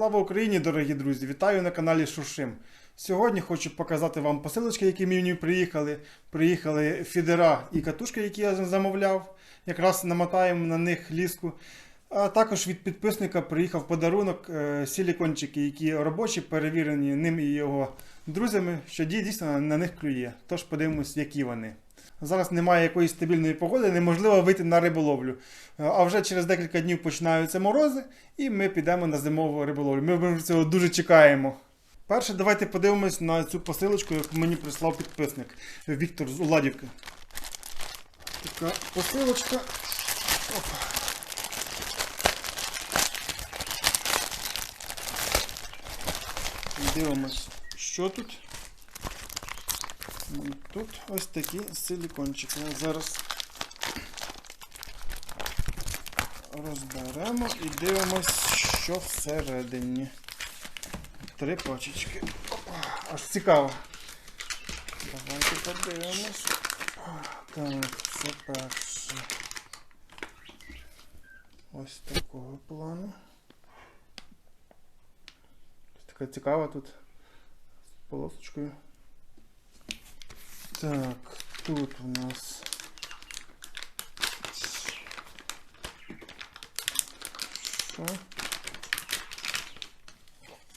Слава Україні, дорогі друзі! Вітаю на каналі Шуршим. Сьогодні хочу показати вам посилочки, які мені приїхали. Приїхали фідера і катушки, які я замовляв. Якраз намотаємо на них ліску. А також від підписника приїхав подарунок е, силікончики, які робочі, перевірені ним і його друзями, що дійсно на них клює. Тож подивимось, які вони. Зараз немає якоїсь стабільної погоди, неможливо вийти на риболовлю. Е, А вже через декілька днів починаються морози, і ми підемо на зимову риболовлю. Ми цього дуже чекаємо. Перше, давайте подивимось на цю посилочку, яку мені прислав підписник Віктор з Уладівки. Така посилочка. Опа. Дивимось, що тут. Тут ось такі силікончики. Зараз розберемо і дивимось, що всередині. Три пачечки. Аж цікаво. Давайте подивимось. Так, це перше. Ось такого плану. Ось така цікава тут з полосочкою. Так, тут у нас. Що?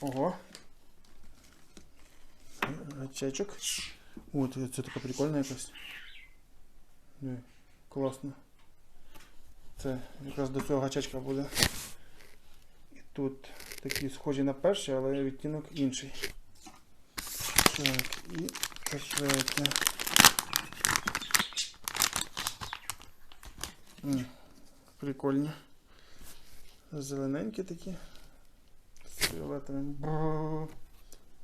Ого. Гачечок. О, це, така прикольна якась. Класно. Це якраз до цього гачечка буде. І тут такі схожі на перший, але відтінок інший. Так, і третє. М, Прикольно. Зелененькі такі. З фіолетовим.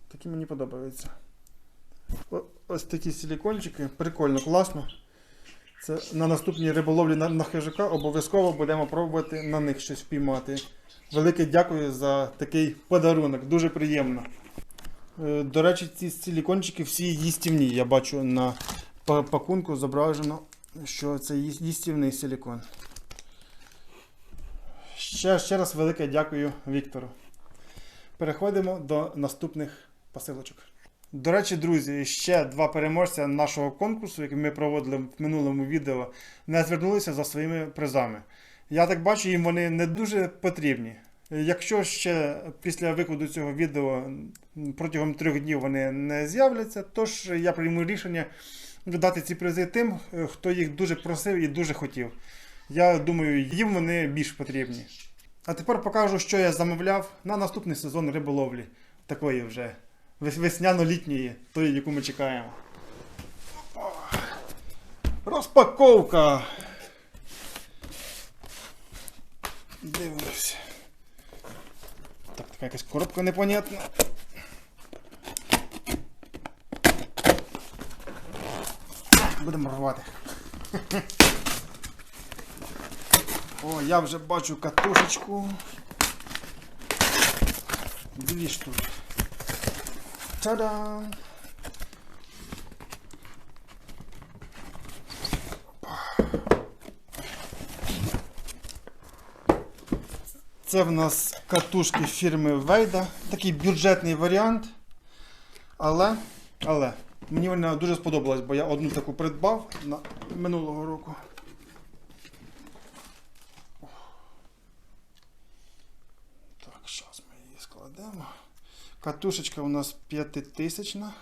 Такі мені подобаються. О- Ось такі силікончики. Прикольно, класно. Це на наступній риболовлі на, на хижака обов'язково будемо пробувати на них щось впіймати. Велике дякую за такий подарунок, дуже приємно. Е, До речі, ці силікончики всі їстівні. Я бачу на пакунку зображено, що це їстівний силікон. Ще, ще раз велике дякую Віктору. Переходимо до наступних посилочок. До речі, друзі, ще два переможця нашого конкурсу, який ми проводили в минулому відео, не звернулися за своїми призами. Я так бачу, їм вони не дуже потрібні. Якщо ще після виходу цього відео протягом трьох днів вони не з'являться, тож я прийму рішення дати ці призи тим, е, хто їх дуже просив і дуже хотів. Я думаю, їм вони більш потрібні. А тепер покажу, що я замовляв на наступний сезон риболовлі. Такої вже весняно-літньої, тої, яку ми чекаємо. Розпаковка. Дивимось. Так, така якась коробка непонятна. Будемо рвати. О, я вже бачу катушечку. Дві штуки. Та-дам! Це в нас катушки фірми Вейда. Такий бюджетний варіант. Але, але, мені вона дуже сподобалась, бо я одну таку придбав на минулого року. Так, зараз ми її складемо. Катушечка у нас п'ятитисячна.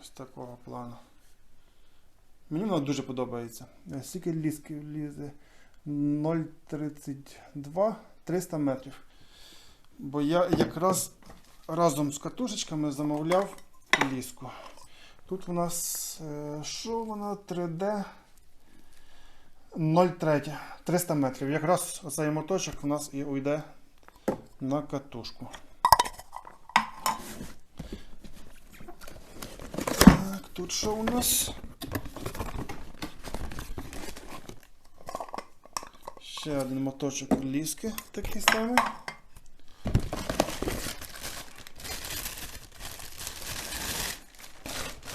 Ось такого плану. Мені вона дуже подобається. Е, Скільки ліски влізе? 0,32 300 метрів. Бо я якраз разом з катушечками замовляв ліску. Тут у нас е, що вона 3D 0,3 300 метрів. Якраз оцей моточок у нас і уйде на катушку. Так, тут що у нас? Ще один моточок ліски такий самий.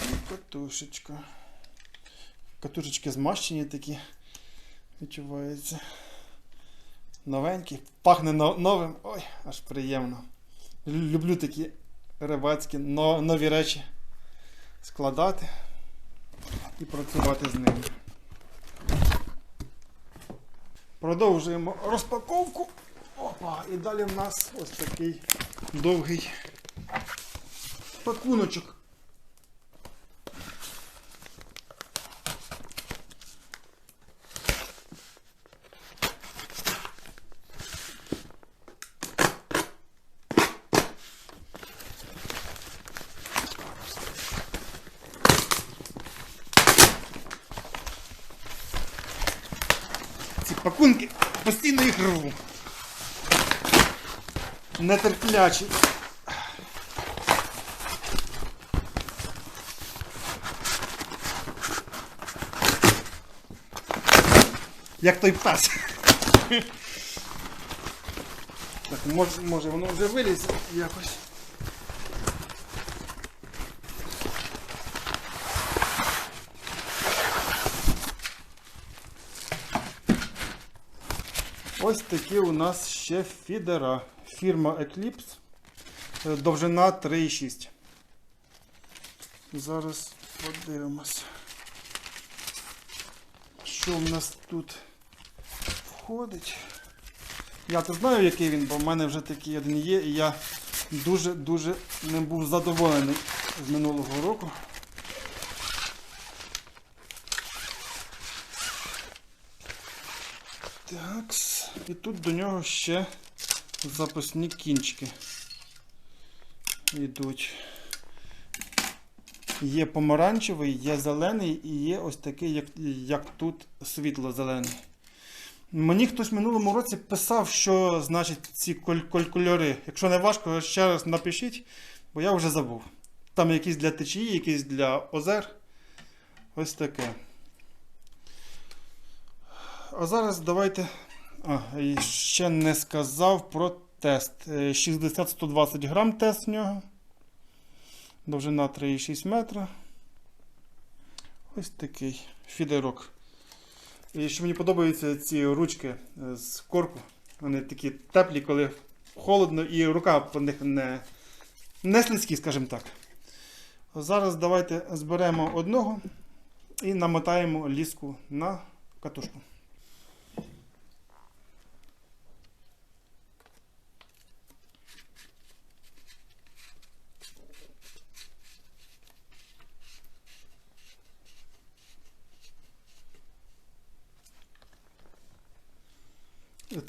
І катушечка. Катушечки змащені такі. Відчувається. Новенький, пахне новим. Ой, аж приємно. Люблю такі рибацькі нові речі складати і працювати з ними. Продовжуємо розпаковку. Опа, і далі в нас ось такий довгий пакуночок. Ці пакунки постійно їх рву. Нетерплячий. Як той пес. Так, може, може воно вже вилізе якось. Ось такі у нас ще фідера. Фірма Eclipse. Е, Довжина 3,6. Зараз подивимось. Що в нас тут входить? Я то знаю, який він, бо в мене вже такий один є, і я дуже-дуже не був задоволений з минулого року. Так, і тут до нього ще запасні кінчики йдуть. Є помаранчевий, є зелений і є ось такий, як, як тут світло-зелений. Мені хтось в минулому році писав, що значить ці коль- коль- кольори. Якщо не важко, ще раз напишіть, бо я вже забув. Там якісь для течії, якісь для озер. Ось таке. А зараз давайте. А, ще не сказав про тест. Е, 60-120 грам тест в нього. Довжина 3,6 метра. Ось такий фідерок. І що мені подобаються ці ручки е, з корпу. Вони такі теплі, коли холодно, і рука по них не, не слизькі, скажімо так. Зараз давайте зберемо одного і намотаємо ліску на катушку.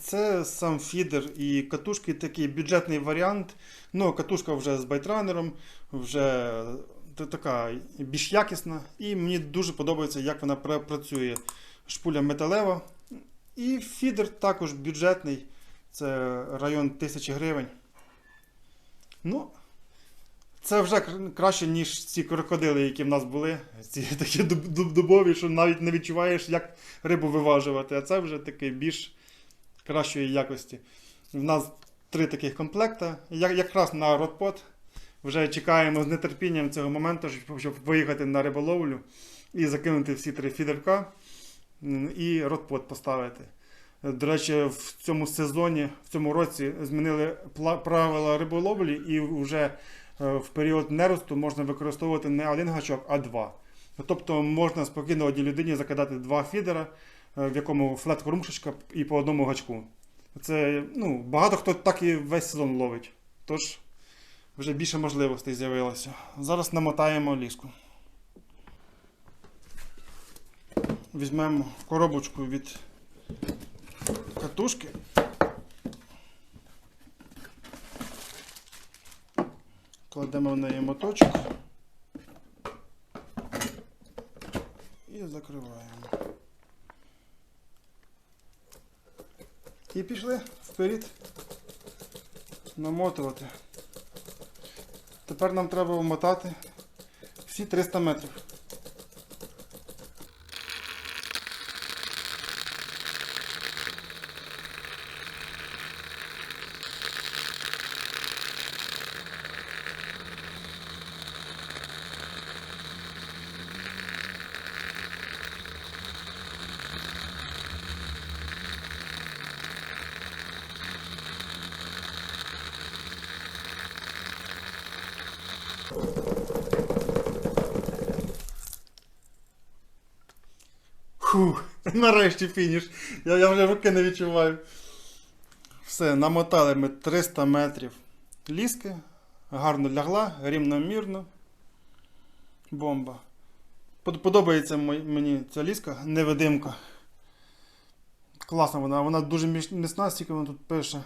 Це сам фідер і катушки такий бюджетний варіант. Ну, катушка вже з байтранером, вже така більш якісна. І мені дуже подобається, як вона працює. Шпуля металева. І фідер також бюджетний. Це район 1000 гривень. Ну, це вже краще, ніж ці крокодили, які в нас були. Ці такі дуб- дуб- дубові, що навіть не відчуваєш, як рибу виважувати. А це вже такий більш кращої якості. В нас три таких комплекта. Я- Якраз на родпот. Вже чекаємо з нетерпінням цього моменту, щоб- поїхати на риболовлю і закинути всі три фідерка і родпот поставити. До речі, в цьому сезоні, в цьому році змінили правила риболовлі, і вже е, в період неросту можна використовувати не один гачок, а два. Тобто можна спокійно одній людині закидати два фідера, в якому флет-кормушечка і по одному гачку. Це ну, багато хто так і весь сезон ловить. Тож вже більше можливостей з'явилося. Зараз намотаємо ліску. Візьмемо коробочку від катушки. Кладемо в неї моточок і закриваємо. І пішли вперед намотувати. Тепер нам треба вмотати всі 300 метрів. Нарешті фініш. Я, я вже руки не відчуваю. Все, намотали ми 300 метрів ліски. Гарно лягла, рівномірно. Бомба. Подобається мені ця ліска, невидимка. Класна вона, вона дуже міцна, стільки вона тут пише.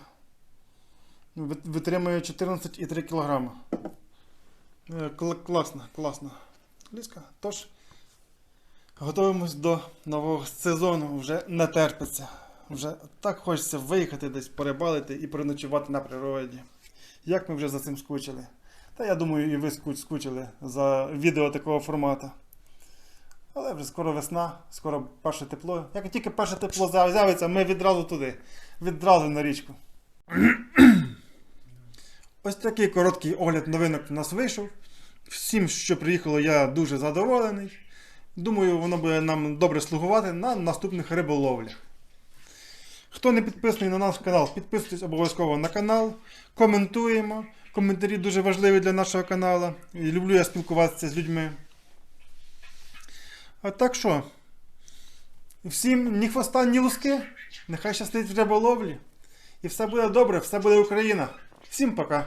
Витримує 14,3 кг. Класна, класна ліска. Тож, готуємось до нового сезону, вже не терпиться. Вже так хочеться виїхати десь, порибалити і переночувати на природі. Як ми вже за цим скучили. Та я думаю, і ви скучили за відео такого формату. Але вже скоро весна, скоро перше тепло. Як тільки перше тепло з'яв- з'явиться, ми відразу туди, відразу на річку. Ось такий короткий огляд новинок у нас вийшов. Всім, що приїхало, я дуже задоволений. Думаю, воно буде нам добре слугувати на наступних риболовлях. Хто не підписаний на наш канал, підписуйтесь обов'язково на канал, коментуємо. Коментарі дуже важливі для нашого каналу. І люблю я спілкуватися з людьми. А так що, всім ні хвоста, ні луски. Нехай щастить в риболовлі. І все буде добре, все буде Україна. Всім пока.